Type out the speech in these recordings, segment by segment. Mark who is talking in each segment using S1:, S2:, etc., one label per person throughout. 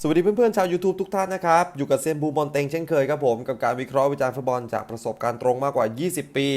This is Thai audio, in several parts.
S1: สวัสดีเพื่อนๆชาว YouTube ทุกท่านนะครับ อยู่กับเซนบูบอลเต็งเช่นเคยครับผมกับการวิเคราะห์วิจารณ์ฟุตบอลจากประสบการณ์ตรงมากกว่า 20 ปี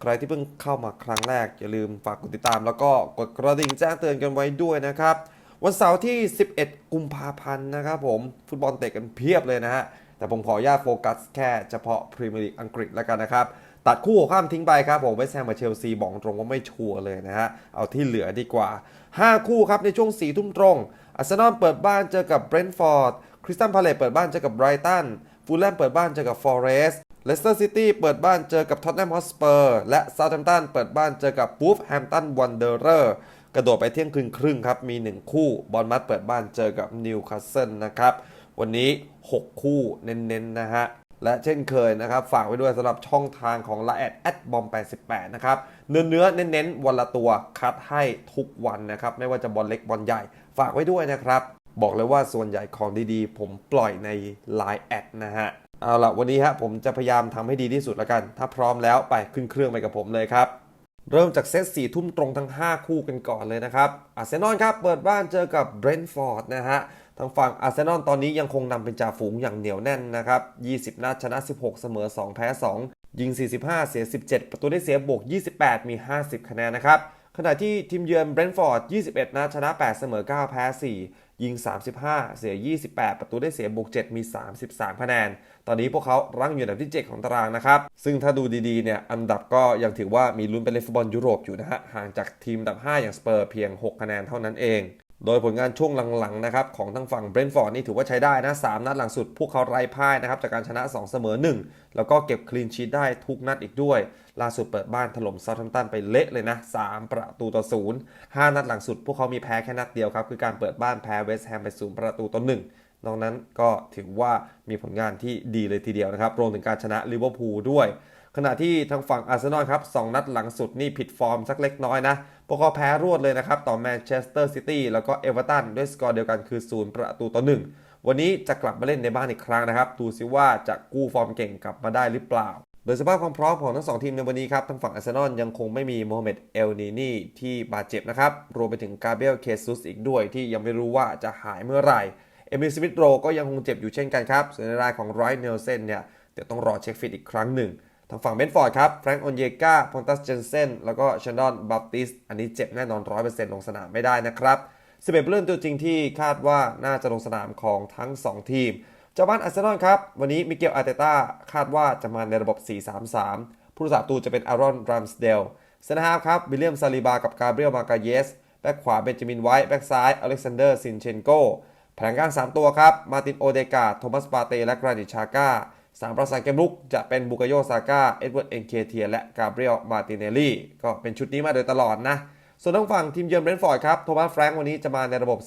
S1: ใครที่เพิ่งเข้ามาครั้งแรก อย่าลืมฝากกดติดตาม แล้วก็กดกระดิ่งแจ้งเตือนกันไว้ด้วยนะครับ วันเสาร์ที่ 11 กุมภาพันธ์นะครับผมฟุตบอลเตะกันเพียบเลยนะฮะแต่ผมขออนุญาตโฟกัสแค่เฉพาะพรีเมียร์ลีกอังกฤษแล้วกันนะครับตัดคู่หัวข้ามทิ้งไปครับผมเวสแฮมกับเชลซีบอกตรงว่าไม่ชัวร์เลยนะฮะเอาที่เหลือดีกว่า 5 คู่ครับในช่วง4ทุ่มตรง อาร์เซนอลเปิดบ้านเจอกับเบรนท์ฟอร์ด คริสตันพาเลตเปิดบ้านเจอกับไบรตัน ฟูลแลมเปิดบ้านเจอกับฟอเรสต์เลสเตอร์ซิตี้เปิดบ้านเจอกับท็อตแนมฮอสเปอร์ และเซาท์แฮมป์ตันเปิดบ้านเจอกับบูฟแฮมป์ตันวันเดอร์เรอร์กระโดดไปเที่ยงคืนครึ่งครับ มี 1 คู่ บอลมัดเปิดบ้านเจอกับนิวคาสเซิลนะครับ วันนี้ 6 คู่เน้นๆนะฮะ และเช่นเคยนะครับ ฝากไว้ด้วยสำหรับช่องทางของละแอดแอดบอม88 นะครับ เนื้อเนื้อเน้นๆวันละตัวคัดให้ทุกวันนะครับ ไม่ว่าจะบอลเล็กบอลใหญ่ฝากไว้ด้วยนะครับ บอกเลยว่าส่วนใหญ่ของดีๆ ผมปล่อยใน Line แอดนะฮะเอาละวันนี้ฮะผมจะพยายามทำให้ดีที่สุดล้วกัน ถ้าพร้อมแล้วไปขึ้นเครื่องไปกับผมเลยครับเริ่มจากเซตสี่ทุ่มตรงทั้ง 5 คู่กันก่อนเลยนะครับอาร์เซนอลครับ เปิดบ้านเจอกับเบรนท์ฟอร์ดนะฮะ ทางฝั่งอาร์เซนอลตอนนี้ยังคงนำเป็นจ่าฝูงอย่างเหนียวแน่นนะครับ 20 นัดชนะ 16 เสมอ 2 แพ้2 ยิง 45 เสีย 17 ประตูได้เสียบวก 28 มี 50 คะแนนนะครับ ขณะที่ทีมเยือนเบรนท์ฟอร์ด 21 นัดชนะ 8 เสมอ 9 แพ้ 4 ยิง 35 เสีย 28 ประตูได้เสียบวก 7 มี 33 คะแนน ตอนนี้พวกเขารั้งอยู่อันดับที่ 7 ของตารางนะครับ ซึ่งถ้าดูดีๆ เนี่ยอันดับก็ยังถือว่ามีลุ้นไปเลฟุตบอลยุโรปอยู่นะฮะ ห่างจากทีมอันดับ 5 อย่างสเปอร์เพียง 6 คะแนนเท่านั้นเอง โดยผลงานช่วงหลังๆนะครับของทางฝั่งเบรนท์ฟอร์ดนี่ถือว่าใช้ได้นะ3นัดหลังสุด พวกเขาไร้พ่ายนะครับจากการชนะ 2 เสมอ 1 แล้วก็เก็บคลีนชีตได้ทุกนัดอีกด้วย ล่าสุดเปิดบ้านถล่มเซาท์แฮมป์ตันไปเละเลยนะ 3 ประตูต่อศูนย์5นัดหลังสุด พวกเขามีแพ้แค่นัดเดียวครับ คือการเปิดบ้านแพ้เวสต์แฮมไปศูนย์ประตูต่อหนึ่งนอกนั้นก็ถือว่ามีผลงานที่ดีเลยทีเดียวนะครับรวมถึงการชนะลิเวอร์พูลด้วย ขณะที่ทางฝั่งอาร์เซนอลครับสองนัดหลังสุดนี่ผิดฟอร์มสักเล็กน้อยนะ พวกเขาแพ้รวดเลยนะครับ ต่อแมนเชสเตอร์ซิตี้แล้วก็เอเวอร์ตันด้วยสกอร์เดียวกันคือศูนย์ประตูต่อหนึ่งวันนี้จะกลับมาเล่นในบ้านอีกครั้งนะครับ ดูซิว่าจะกู้ฟอร์มเก่งกลับมาได้หรือเปล่า โดยสภาพความพร้อมของทั้งสองทีมในวันนี้ครับทางฝั่งอาร์เซนอลยังคงไม่มีโมฮัมเหม็ดเอลนีนี่ที่บาดเจ็บนะครับรวมไปถึงกาเบรียลเคซุสอีกด้วยที่ยังไม่รู้ว่าจะหายเมื่อไหร่เอมิลสมิธโรก็ยังคงเจ็บอยู่เช่นกันครับส่วนในรายของไรท์เนลเซนเนี่ยเดี๋ยวต้องรอเช็คฟิตอีกครั้งหนึ่ง ทางฝั่งเบนฟอร์ดครับแฟรงก์ออนเยกาพอนตัสเจนเซนแล้วก็ชันดอนบัพติส อันนี้เจ็บแน่นอน 100%ลงสนามไม่ได้นะครับ11ผู้เล่นตัวจริงที่คาดว่าน่าจะลงสนามของทั้ง 2 ทีม เจ้าบ้านอาร์เซนอลครับ วันนี้มิเกลอาร์เตต้าคาดว่าจะมาในระบบ 4-3-3 ผู้รักษาประตูจะเป็นอารอนรัมสเดลเซนฮาฟครับวิลเลียมซาลิบากับกาเบรียลมากาเยส แบ็กขวาเบนจามินไวท์แบ็กซ้ายอเล็กซานเดอร์ซินเชนโกแผงกลาง 3 ตัวครับ มาตินโอเดกาโทมัสปาเต และกรานิชาก้า สามประสานเกมลุกจะเป็นบุกโยซาก้า เอ็ดเวิร์ดเอ็นเคเทียและกาเบรียลมาติเนลลี่ ก็เป็นชุดนี้มาโดยตลอดนะ ส่วนทางฝั่งทีมเยือนเบรนฟอร์ดครับ โทมัสแฟรงค์วันนี้จะมาในระบบ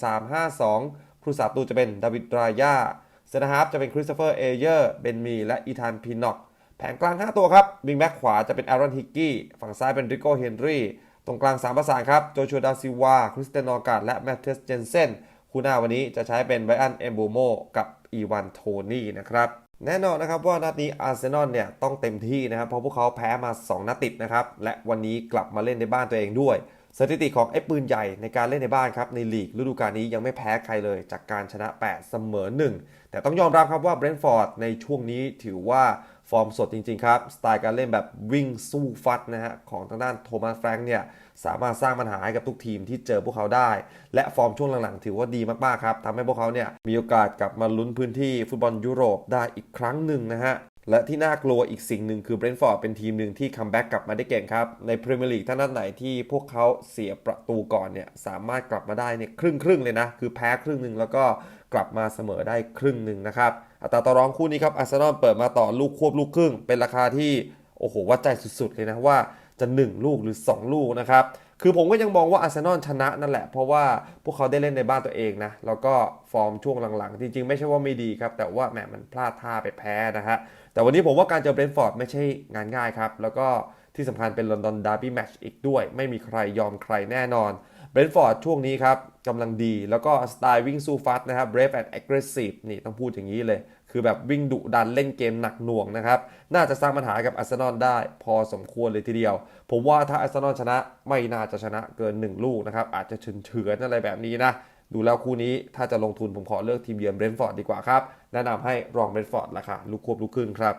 S1: 3-5-2 ครูสาประตูจะเป็นดาวิดรายาเซนฮาร์ฟจะเป็นคริสโตเฟอร์เอเยอร์ เบนมี และอีธานพีน็อก แผงกลาง 5 ตัวครับวิงแบ็กขวาจะเป็นอารอนฮิกกี้ ฝั่งซ้ายเป็นริโกเฮนรี่ ตรงกลาง 3 ประสานครับ โจชัวดาซิวา คริสเตนอร์การ์ดและแมทเทสเจนเซนคู่หน้าวันนี้จะใช้เป็นไบอันเอมบูโมกับอีวานโทนี่นะครับ แน่นอนนะครับว่านัดนี้อาร์เซนอลเนี่ยต้องเต็มที่นะครับ เพราะพวกเขาแพ้มา 2 นัดติดนะครับ และวันนี้กลับมาเล่นในบ้านตัวเองด้วย สถิติของไอ้ปืนใหญ่ในการเล่นในบ้านครับในลีกฤดูกาลนี้ยังไม่แพ้ใครเลยจากการชนะ 8 เสมอ 1 แต่ต้องยอมรับครับว่าเบรนท์ฟอร์ดในช่วงนี้ถือว่าฟอร์มสดจริงๆครับ สไตล์การเล่นแบบวิ่งสู้ฟัดนะฮะของทางด้านโทมัสแฟรงค์เนี่ย สามารถสร้างปัญหาให้กับทุกทีมที่เจอพวกเขาได้ และฟอร์มช่วงหลังๆ ถือว่าดีมากๆครับทำให้พวกเขาเนี่ยมีโอกาสกลับมาลุ้นพื้นที่ฟุตบอลยุโรปได้อีกครั้งหนึ่งนะฮะและที่น่ากลัวอีกสิ่งหนึ่งคือเบรนท์ฟอร์ดเป็นทีมหนึ่งที่คัมแบ็กกลับมาได้เก่งครับ ในพรีเมียร์ลีกถ้านัดไหนที่พวกเขาเสียประตูก่อนเนี่ยสามารถกลับมาได้เนี่ยครึ่งครึ่งๆเลยนะ คือแพ้ครึ่งหนึ่งแล้วก็กลับมาเสมอได้ครึ่งหนึ่งนะครับอัตราต่อรองคู่นี้ครับอาร์เซนอลเปิดมาต่อลูกควบลูกครึ่ง เป็นราคาที่โอ้โหวัดใจสุดๆเลยนะว่า จะ 1 ลูกหรือ 2 ลูกนะครับ คือผมก็ยังมองว่าอาร์เซนอลชนะนั่นแหละ เพราะว่าพวกเขาได้เล่นในบ้านตัวเองนะ แล้วก็ฟอร์มช่วงหลังๆ จริงๆ ไม่ใช่ว่าไม่ดีครับ แต่ว่าแหมมันพลาดท่าไปแพ้นะฮะ แต่วันนี้ผมว่าการเจอเบรนฟอร์ดไม่ใช่งานง่ายครับ แล้วก็ที่สำคัญเป็นลอนดอนดาร์บี้แมตช์อีกด้วย ไม่มีใครยอมใครแน่นอนเบรนฟอร์ดช่วงนี้ครับกำลังดี แล้วก็สไตล์วิ่งสู้ฟัดนะครับ brave and aggressive นี่ต้องพูดอย่างนี้เลย คือแบบวิ่งดุดันเล่นเกมหนักหน่วงนะครับ น่าจะสร้างปัญหากับอาร์เซนอลได้พอสมควรเลยทีเดียว ผมว่าถ้าอาร์เซนอลชนะไม่น่าจะชนะเกิน 1 ลูกนะครับ อาจจะเฉือนๆอะไรแบบนี้นะ ดูแล้วคู่นี้ถ้าจะลงทุนผมขอเลือกทีมเยือนเบรนฟอร์ดดีกว่าครับ แนะนำให้รองเบรนฟอร์ดราคาลูกควบลูกครึ่งครับ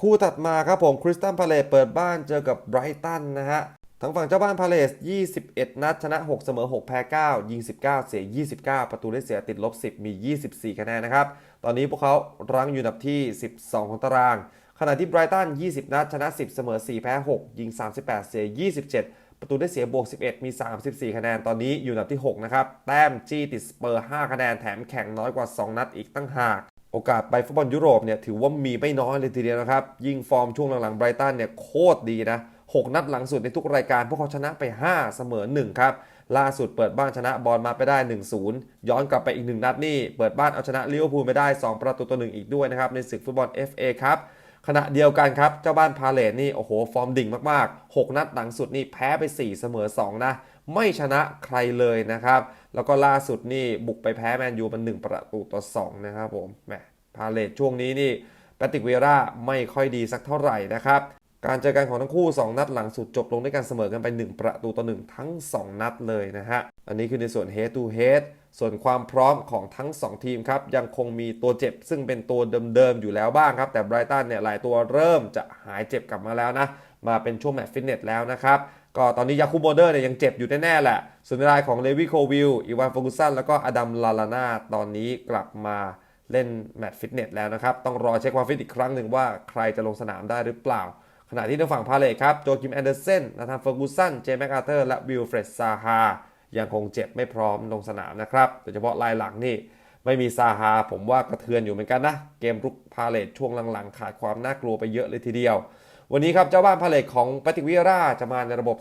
S1: คู่ถัดมาครับผมคริสตันพาเลสเปิดบ้านเจอกับไบรตันนะฮะ ทั้งฝั่งเจ้าบ้านพาเลส 21 นัด ชนะ 6 เสมอ 6 แพ้ 9 ยิง 19 เสีย 29 ประตูได้เสียติดลบ 10 มี 24 คะแนนนะครับ ตอนนี้พวกเขารั้งอยู่อันดับที่ 12 ของตาราง ขณะที่ไบรตัน 20 นัด ชนะ 10 เสมอ 4 แพ้ 6 ยิง 38 เสีย 27 ประตูได้เสียบวก 11 มี 34 คะแนน ตอนนี้อยู่อันดับที่ 6 นะครับ แต้มจี้ติดสเปอร์ 5 คะแนน แถมแข่งน้อยกว่า 2 นัดอีกตั้งหากโอกาสไปฟุตบอลยุโรปเนี่ยถือว่ามีไม่น้อยเลยทีเดียวนะครับ ยิ่งฟอร์มช่วงหลังๆไบรตันเนี่ยโคตรดีนะ 6 นัดหลังสุดในทุกรายการ พวกเขาชนะไป 5 เสมอ 1 ครับ ล่าสุดเปิดบ้านชนะบอลมาไปได้ 1-0 ย้อนกลับไปอีก 1 นัดนี่ เปิดบ้านเอาชนะลิเวอร์พูลไปได้ 2 ประตูต่อหนึ่งอีกด้วยนะครับ ในศึกฟุตบอล FA ครับขณะเดียวกันครับ เจ้าบ้านพาเลตนี่ โอ้โห ฟอร์มดิ่งมากๆ 6 นัดหลังสุดนี่แพ้ไป 4 เสมอ 2 นะ ไม่ชนะใครเลยนะครับ แล้วก็ล่าสุดนี่บุกไปแพ้แมนยูมัน1ประตูต่อ 2 นะครับผมแหมพาเลตช่วงนี้นี่แปติกเวราไม่ค่อยดีสักเท่าไหร่นะครับ การเจอกันของทั้งคู่ 2 นัดหลังสุดจบลงด้วยการเสมอกันไป 1 ประตูต่อ 1 ทั้ง 2 นัดเลยนะฮะ อันนี้คือในส่วน head to head ส่วนความพร้อมของทั้ง 2 ทีมครับ ยังคงมีตัวเจ็บ ซึ่งเป็นตัวเดิมๆ อยู่แล้วบ้างครับ แต่ไบรตันเนี่ยหลายตัวเริ่มจะหายเจ็บกลับมาแล้วนะ มาเป็นช่วงแมตช์ฟิตเนสแล้วนะครับ ก็ตอนนี้ยาคูโมเดอร์เนี่ยยังเจ็บอยู่แน่ๆแหละ ส่วนในรายของเลวิโควิลอีวานฟอร์กุสันแล้วก็อดัมลาลานาตอนนี้กลับมาเล่นแมตช์ฟิตเนสแล้วนะครับต้องรอเช็คความฟิตอีกครั้งหนึ่งว่าใครจะลงสนามได้หรือเปล่า ณะที่ทางฝั่งพาเลทครับโจคิมแอนเดอร์เซนนาธานเฟอร์กูสัน เจมส์แมคอาเธอร์ และวิลเฟรดซาฮายังคงเจ็บไม่พร้อมลงสนามนะครับ โดยเฉพาะลายหลังนี่ไม่มีซาฮาผมว่ากระเทือนอยู่เหมือนกันนะ เกมรุกพาเลทช่วงหลังๆ ขาดความน่ากลัวไปเยอะเลยทีเดียว วันนี้ครับเจ้าบ้านพาเลทของปาติกวิราจะมาในระบบ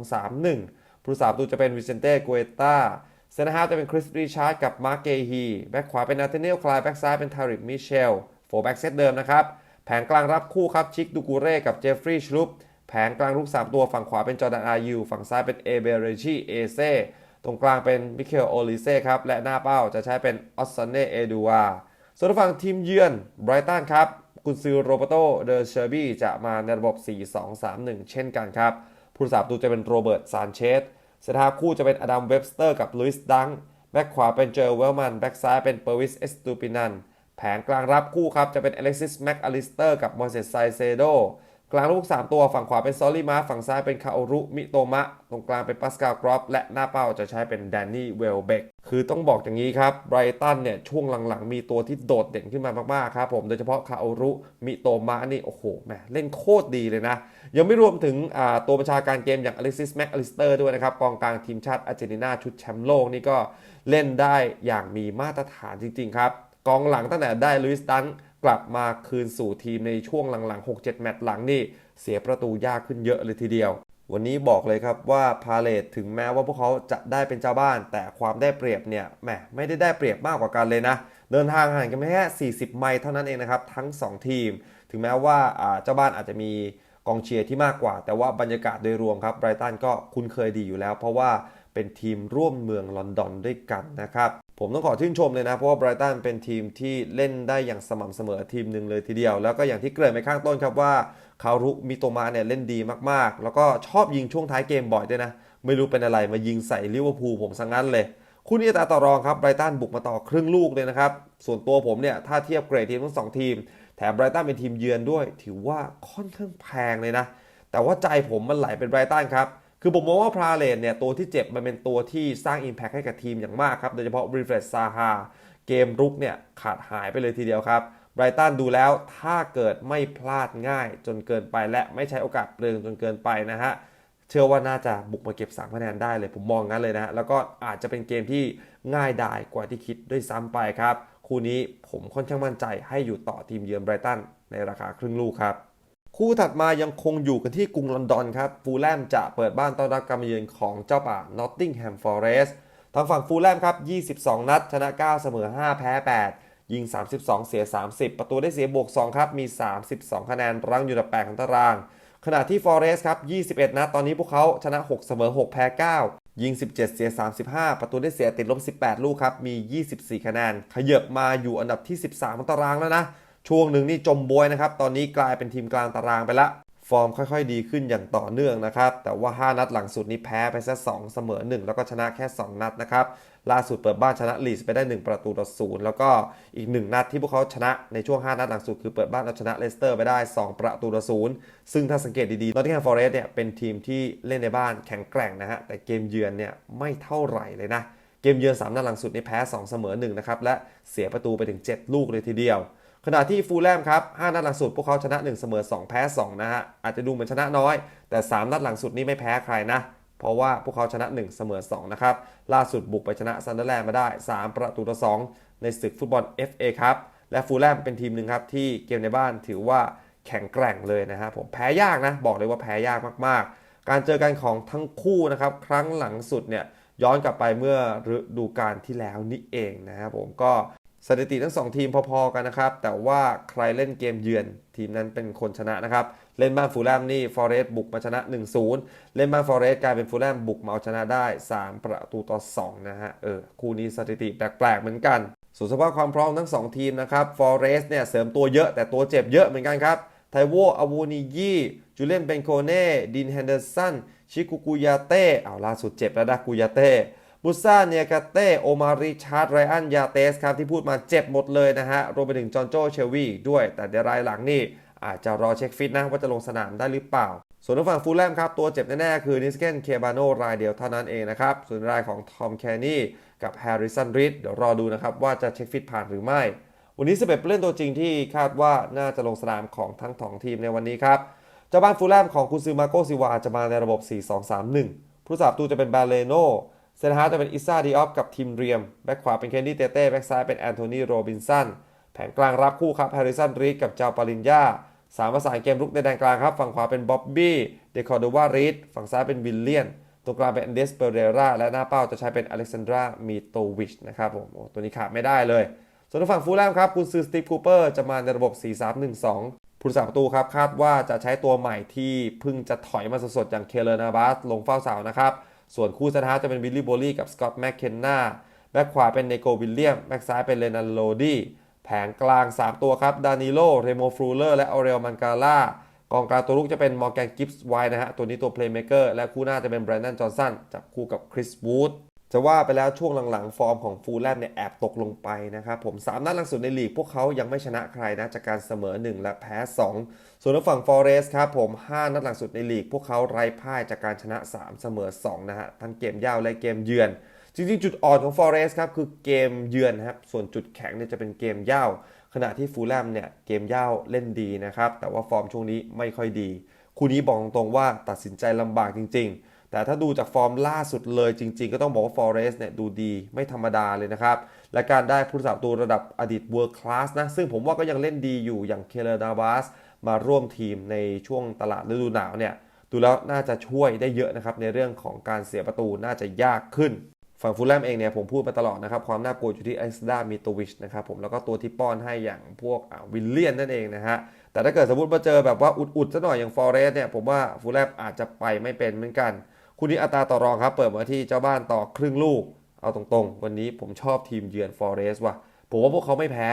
S1: 4-2-3-1 ผู้สาประตูจะเป็นวิเซนเต้กัวตาเซนฮาร์จะเป็นคริสริชาร์ดกับมาร์เกฮี แบ็กขวาเป็นนาเธเนลคลาย แบ็กซ้ายเป็นทาริกมิเชลโฟแบ็กเซตเดิมนะครับ แผงกลางรับคู่ครับชิคดูกูเร่กับเจฟฟรีย์ชลุปแผงกลางลุก 3 ตัวฝั่งขวาเป็นจอร์แดนอายูฝั่งซ้ายเป็นเอเบเรชีเอเซตรงกลางเป็นมิเคลโอลิเซ่ครับ และหน้าเป้าจะใช้เป็นออสซานเนเอดูวาส่วนฝั่งทีมเยือนไบรตันครับกุนซือโรเบโตเดอเชอร์บี้จะมาในระบบ 4-2-3-1 เช่นกันครับ ผู้สาประตูจะเป็นโรเบิร์ตซานเชสเซตาคู่จะเป็นอดัมเว็บสเตอร์กับลุยส์ดังแบ็กขวาเป็นเจอร์เวลมันแบ็กซ้ายเป็นเปอร์วิสเอสตูปินัน แผงกลางรับคู่ครับ จะเป็นอเล็กซิสแม็กอลิสเตอร์กับมอเสสไซเซโดกลางลูก 3 ตัวฝั่งขวาเป็นซอลลี่มาฝั่งซ้ายเป็นคาโอรุมิโตมะ ตรงกลางเป็นปัสกาลกรอฟและหน้าเป้าจะใช้เป็นแดนนี่เวลเบกคือต้องบอกอย่างนี้ครับไบรตันเนี่ย ช่วงหลังๆ มีตัวที่โดดเด่นขึ้นมามากๆครับผม โดยเฉพาะคาโอรุมิโตมะนี่ โอ้โหแหมเล่นโคตรดีเลยนะ ยังไม่รวมถึงตัวประชาการเกมอย่างอเล็กซิสแม็กอลิสเตอร์ด้วยนะครับกองกลางทีมชาติอาร์เจนตินาชุดแชมป์โลกนี่ก็เล่นได้อย่างมีมาตรฐานจริงๆครับ กองหลังตั้งแต่ได้ลุยส์ดันกลับมาคืนสู่ทีมในช่วงหลังๆ 6-7 แมตช์หลังนี่เสียประตูยากขึ้นเยอะเลยทีเดียว วันนี้บอกเลยครับว่าพาเลทถึงแม้ว่าพวกเขาจะได้เป็นเจ้าบ้าน แต่ความได้เปรียบเนี่ยแหมไม่ได้ได้เปรียบมากกว่ากันเลยนะ เดินทางห่างกันแค่ 40 ไมล์เท่านั้นเองนะครับทั้ง 2 ทีม ถึงแม้ว่าเจ้าบ้านอาจจะมีกองเชียร์ที่มากกว่า แต่ว่าบรรยากาศโดยรวมครับไบรตันก็คุ้นเคยดีอยู่แล้ว เพราะว่าเป็นทีมร่วมเมืองลอนดอนด้วยกันนะครับ ผมต้องขอชื่นชมเลยนะ เพราะว่าไบรตันเป็นทีมที่เล่นได้อย่างสม่ำเสมอทีมหนึ่งเลยทีเดียว แล้วก็อย่างที่เกริ่นไปข้างต้นครับว่าคารุมิโตมาเนี่ยเล่นดีมากๆ แล้วก็ชอบยิงช่วงท้ายเกมบ่อยด้วยนะ ไม่รู้เป็นอะไรมายิงใส่ลิเวอร์พูลผมสังงั้นเลยคู่นี้ตาต่อรองครับไบรตันบุกมาต่อครึ่งลูกเลยนะครับ ส่วนตัวผมเนี่ยถ้าเทียบเกรดทีมทั้งสองทีม แถมไบรตันเป็นทีมเยือนด้วย ถือว่าค่อนข้างแพงเลยนะ แต่ว่าใจผมมันไหลเป็นไบรตันครับ คือผมมองว่าพราเลนเนี่ยตัวที่เจ็บมันเป็นตัวที่สร้าง Impact ให้กับทีมอย่างมากครับ โดยเฉพาะบริเฟรดซาฮาเกมรุกเนี่ยขาดหายไปเลยทีเดียวครับไบรตันดูแล้วถ้าเกิดไม่พลาดง่ายจนเกินไปและไม่ใช้โอกาสเปลืองจนเกินไปนะฮะเชื่อว่าน่าจะบุกมาเก็บ3คะแนนได้เลย ผมมองงั้นเลยนะแล้วก็อาจจะเป็นเกมที่ง่ายดายกว่าที่คิดด้วยซ้ำไปครับ คู่นี้ผมค่อนข้างมั่นใจให้อยู่ต่อทีมเยือนไบรตันในราคาครึ่งลูกครับ คู่ถัดมายังคงอยู่กันที่กรุงลอนดอนครับ ฟูลแลมจะเปิดบ้านต้อนรับการมาเยือนของเจ้าป่านอตติงแฮมฟอเรสต์ทางฝั่งฟูลแลมครับ 22 นัด ชนะ 9 เสมอ 5 แพ้ 8 ยิง 32 เสีย 30 ประตูได้เสียบวก 2 ครับ มี 32 คะแนน รั้งอยู่อันดับ8ของตาราง ขณะที่ฟอเรสต์ครับ 21 นัด ตอนนี้พวกเขาชนะ 6 เสมอ 6 แพ้ 9 ยิง 17 เสีย 35 ประตูได้เสียติดลบ 18 ลูกครับ มี 24 คะแนน ขยับมาอยู่อันดับที่ 13 ของตารางแล้วนะ ช่วงหนึ่งนี่จมบวยนะครับ ตอนนี้กลายเป็นทีมกลางตารางไปละ ฟอร์มค่อยๆ ดีขึ้นอย่างต่อเนื่องนะครับ แต่ว่า 5 นัดหลังสุดนี้แพ้ไปซะ2เสมอ 1 แล้วก็ชนะแค่ 2 นัดนะครับ ล่าสุดเปิดบ้านชนะลีสไปได้ 1 ประตูต่อศูนย์แล้วก็อีก 1 นัดที่พวกเขาชนะในช่วง 5 นัดหลังสุดคือเปิดบ้านเอาชนะเลสเตอร์ไปได้ 2 ประตูต่อศูนย์ซึ่งถ้าสังเกตดีๆนอตติงแฮมฟอร์เรสต์เนี่ยเป็นทีมที่เล่นในบ้านแข็งแกร่งนะฮะแต่เกมเยือนเนี่ยไม่เท่าไหร่เลยนะเกมเยือน3นัดหลังสุดในแพ้ 2 เสมอ1นะครับและเสียประตูไปถึง 7 ลูกเลยทีเดียว ขณะที่ฟูลแลมครับ 5 นัดหลังสุดพวกเขาชนะ 1 เสมอ 2 แพ้ 2 นะฮะ อาจจะดูเหมือนชนะน้อย แต่ 3 นัดหลังสุดนี่ไม่แพ้ใครนะ เพราะว่าพวกเขาชนะ 1 เสมอ 2 นะครับ ล่าสุดบุกไปชนะซันเดอร์แลนด์มาได้ 3 ประตูต่อ 2 ในศึกฟุตบอล FA ครับ และฟูลแลมเป็นทีมหนึ่งครับที่เกมในบ้านถือว่าแข็งแกร่งเลยนะฮะผม แพ้ยากนะ บอกเลยว่าแพ้ยากมากๆ การเจอกันของทั้งคู่นะครับ ครั้งหลังสุดเนี่ยย้อนกลับไปเมื่อฤดูกาลที่แล้วนี่เองนะครับผม ก็ สถิติทั้ง 2 ทีมพอๆกันนะครับ แต่ว่าใครเล่นเกมเยือนทีมนั้นเป็นคนชนะนะครับ เล่นบ้านฟูลแลมนี่ฟอเรสต์บุกมาชนะ 1-0 เล่นบ้านฟอเรสต์กลายเป็นฟูลแลมบุกมาเอาชนะได้ 3 ประตูต่อ 2 นะฮะ เออ คู่นี้สถิติแปลกๆเหมือนกัน ส่วนสภาพความพร้อมทั้ง 2 ทีมนะครับฟอเรสต์เนี่ยเสริมตัวเยอะแต่ตัวเจ็บเยอะเหมือนกันครับไทโวอาวูนิยีจูเลียนเบนโคเน่ดินแฮนเดอร์สันชิกุกุยาเต้เอาล่าสุดเจ็บแล้วนะกุยาเต้ บุซ่าเนียกาเต้โอมาริชาร์ดไรอันยาเตสครับที่พูดมาเจ็บหมดเลยนะฮะ รวมไปถึงจอห์นโจเชลวีด้วย แต่เดี๋ยวรายหลังนี่อาจจะรอเช็คฟิตนะว่าจะลงสนามได้หรือเปล่า ส่วนทางฝั่งฟูลแลมครับ ตัวเจ็บแน่ๆ คือนิสเกนเคบาโนรายเดียวเท่านั้นเองนะครับ ส่วนรายของทอมแคนนี่กับแฮร์ริสันริดเดี๋ยวรอดูนะครับว่าจะเช็คฟิตผ่านหรือไม่ วันนี้11ผู้เล่นตัวจริงที่คาดว่าน่าจะลงสนามของทั้งสองทีมในวันนี้ครับเจ้าบ้านฟูลแลมของคุณซือมาโกซิวาจะมาในระบบ 4-2-3-1ผู้สาประตูจะเป็นบาเลโน เซนฮาร์จะเป็นอิซาดิออฟกับทีมเรียม แบ็คขวาเป็นเคนดี้เตเต้ แบ็คซ้ายเป็นแอนโทนีโรบินสัน แผงกลางรับคู่ครับแฮร์ริสันรีดกับเจ้าปาลินยาสามประสานเกมรุกในแดนกลางครับ ฝั่งขวาเป็นบ๊อบบี้เดคอร์โดวารีดฝั่งซ้ายเป็นวิลเลียน ตรงกลางเป็นเดสเปเรราและหน้าเป้าจะใช้เป็นอเล็กซานดรามีโตวิชนะครับผมตัวนี้ขาดไม่ได้เลย ส่วนฝั่งฟูลแลมครับคุณซือสตีฟคูเปอร์จะมาในระบบ 4-3-1-2ผู้รักษาประตูครับคาดว่าจะใช้ตัวใหม่ที่เพิ่งจะถอยมาสดๆอย่างเคเลนาบาสลงเฝ้าเสานะครับ ส่วนคู่สตาร์จะเป็นวิลลี่โบลี่กับสกอตต์แมคเคนนาแบ็คขวาเป็นเนโกวิลเลียมแบ็คซ้ายเป็นเลนันโลดี้แผงกลาง 3 ตัวครับ ดานิโล เรโมฟรูเลอร์และออเรลมันกาล่ากองกลางตัวลุกจะเป็นมอร์แกนกิฟส์ไวนะฮะ ตัวนี้ตัวเพลย์เมเกอร์และคู่หน้าจะเป็นแบรนดอนจอห์นสันจับคู่กับคริสวูด จะว่าไปแล้วช่วงหลังๆ ฟอร์มของฟูลแลมเนี่ยแอบตกลงไปนะครับผม3นัดหลังสุดในลีกพวกเขายังไม่ชนะใครนะจากการเสมอ 1 และแพ้ 2 ส่วนทางฝั่งฟอเรสครับผม 5 นัดหลังสุดในลีก พวกเขาไร้พ่ายจากการชนะ 3 เสมอ 2 นะฮะทั้งเกมย่าและเกมเยือน จริงๆ จุดอ่อนของฟอเรสครับคือเกมเยือนครับส่วนจุดแข็งเนี่ยจะเป็นเกมย่าขณะที่ฟูลแลมเนี่ยเกมย่าเล่นดีนะครับแต่ว่าฟอร์มช่วงนี้ไม่ค่อยดีคู่นี้บอกตรงๆว่าตัดสินใจลำบากจริง ๆ แต่ถ้าดูจากฟอร์มล่าสุดเลยจริง ๆ ก็ต้องบอกว่าฟอเรสเนี่ยดูดีไม่ธรรมดาเลยนะครับ และการได้ผู้รักษาประตูระดับอดีตเวิร์คลาสนะ ซึ่งผมว่าก็ยังเล่นดีอยู่อย่างเคเลดาบาสมาร่วมทีมในช่วงตลาดฤดูหนาวเนี่ยดูแล้วน่าจะช่วยได้เยอะนะครับ ในเรื่องของการเสียประตูน่าจะยากขึ้น ฝั่งฟูลแลมเองเนี่ยผมพูดมาตลอดนะครับ ความน่ากลัวอยู่ที่ไอซ์ดามิโตวิชนะครับผมแล้วก็ตัวที่ป้อนให้อย่างพวกวิลเลียนนั่นเองนะฮะแต่ถ้าเกิดสมมติมาเจอแบบว่าอุดๆซะหน่อยอย่างฟอเรสเนี่ยผมว่าฟูลแลมอาจจะไปไม่เป็นเหมือนกัน คู่นี้อัตราต่อรองครับ เปิดมาที่เจ้าบ้านต่อครึ่งลูก เอาตรงๆ วันนี้ผมชอบทีมเยือนฟอเรสว่ะ ผมว่าพวกเขาไม่แพ้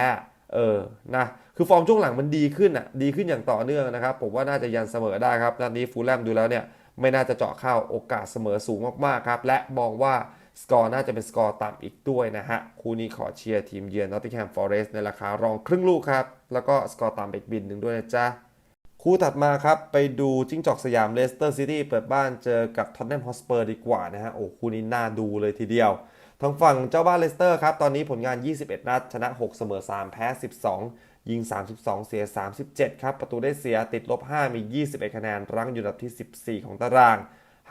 S1: เออ นะ คือฟอร์มช่วงหลังมันดีขึ้นอะ ดีขึ้นอย่างต่อเนื่องนะครับ ผมว่าน่าจะยันเสมอได้ครับนัดนี้ฟูลแลมดูแล้วเนี่ยไม่น่าจะเจาะเข้าโอกาสเสมอสูงมากๆครับ และมองว่าสกอร์น่าจะเป็นสกอร์ต่ำอีกด้วยนะฮะ คู่นี้ขอเชียร์ทีมเยือนนอตติงแฮมฟอเรสในราคารองครึ่งลูกครับ แล้วก็สกอร์ต่ำอีกบินหนึ่งด้วยนะจ๊ะ คู่ถัดมาครับ ไปดูจิ้งจอกสยามเลสเตอร์ซิตี้เปิดบ้านเจอกับท็อตแนมฮอสเปอร์ดีกว่านะฮะโอ้คู่นี้น่าดูเลยทีเดียวทางฝั่งเจ้าบ้านเลสเตอร์ครับ ตอนนี้ผลงาน 21 นัด ชนะ 6 เสมอ 3 แพ้ 12 ยิง 32 เสีย 37 ครับ ประตูได้เสียติดลบ 5 มี 21 คะแนน รั้งอยู่อันดับที่ 14 ของตาราง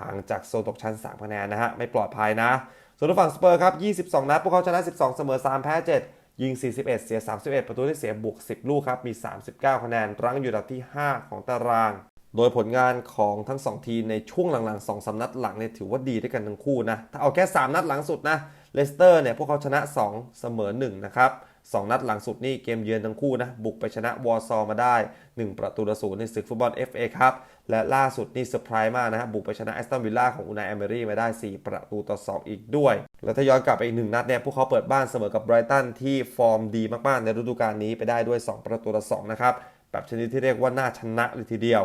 S1: ห่างจากโซนตกชั้น 3 คะแนนนะฮะ ไม่ปลอดภัยนะ ส่วนฝั่งสเปอร์ครับ 22 นัด พวกเขาชนะ 12 เสมอ 3 แพ้ 7 ยิง 41 เสีย 31 ประตูได้เสียบวก 10 ลูกครับ มี 39 คะแนน รั้งอยู่อันดับที่ 5 ของตาราง โดยผลงานของทั้ง 2 ทีมในช่วงหลังๆ2สนัดหลังเนี่ยถือว่าดีด้วยกันทั้งคู่นะ ถ้าเอาแค่ 3 นัดหลังสุดนะ เลสเตอร์เนี่ยพวกเขาชนะ 2 เสมอ 1 นะครับ 2 นัดหลังสุดนี่เกมเยือนทั้งคู่นะ บุกไปชนะวอร์ซอมาได้ 1 ประตูต่อศูนย์ในศึกฟุตบอล FA ครับ และล่าสุดนี่เซอร์ไพรส์มากนะฮะ บุกไปชนะแอสตันวิลล่าของอูนายแอมเบรี่มาได้ 4 ประตูต่อ 2 อีกด้วย แล้วถ้าย้อนกลับไปอีกหนึ่งนัดเนี่ยพวกเขาเปิดบ้านเสมอกับไบรตันที่ฟอร์มดีมากๆในฤดูกาลนี้ไปได้ด้วย 2 ประตูต่อ2นะครับแบบชนิดที่เรียกว่าน่าชนะเลยทีเดียว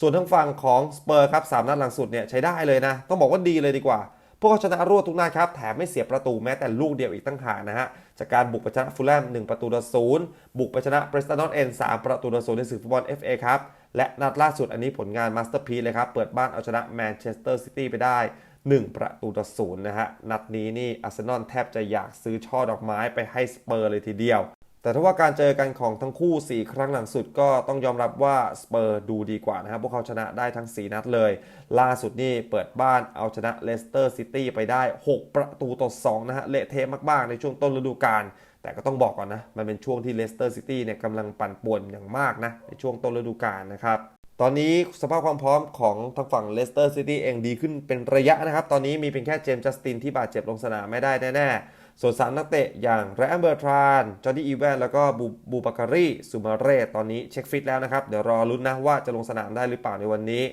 S1: ส่วนทางฝั่งของสเปอร์ครับสามนัดหลังสุดเนี่ยใช้ได้เลยนะ ต้องบอกว่าดีเลยดีกว่า วกเขาชนะรวดทุกนัดครับ แถมไม่เสียประตูแม้แต่ลูกเดียวอีกตั้งหากนะฮะ จากการบุกไปชนะฟูลแลม1 ประตูต่อศูนย์บุกไปชนะเบรสตันนอตเอ็น3ประตูต่อศูนย์ในศึกฟุตบอล FA ครับ และนัดล่าสุดอันนี้ผลงานมาสเตอร์พีเลยครับ เปิดบ้านเอาชนะแมนเชสเตอร์ซิตี้ไปได้ 1 ประตูต่อศูนย์นะฮะ นัดนี้นี่อาร์เซนอลแทบจะอยากซื้อช่อดอกไม้ไปให้สเปอร์เลยทีเดียว แต่ถ้าว่าการเจอกันของทั้งคู่ 4 ครั้งหลังสุดก็ต้องยอมรับว่าสเปอร์ดูดีกว่านะครับ พวกเขาชนะได้ทั้ง 4 นัดเลย ล่าสุดนี่เปิดบ้านเอาชนะเลสเตอร์ซิตี้ไปได้ 6 ประตูต่อ 2 นะฮะ เละเทะมากๆ ในช่วงต้นฤดูกาลแต่ก็ต้องบอกก่อนนะ มันเป็นช่วงที่เลสเตอร์ซิตี้เนี่ยกำลังปั่นป่วนอย่างมากนะ ในช่วงต้นฤดูกาลนะครับตอนนี้สภาพความพร้อมของทางฝั่งเลสเตอร์ซิตี้เองดีขึ้นเป็นระยะนะครับ ตอนนี้มีเพียงแค่เจมส์จัสตินที่บาดเจ็บลงสนามไม่ได้แน่ๆ ส่วนสามนักเตะอย่างไรอันเบอร์ทรานจอร์ดี้อีแวนแล้วก็บูบูบาการีซูมาเร่ตอนนี้เช็คฟิตแล้วนะครับ เดี๋ยวรอลุ้นนะว่าจะลงสนามได้หรือเปล่าในวันนี้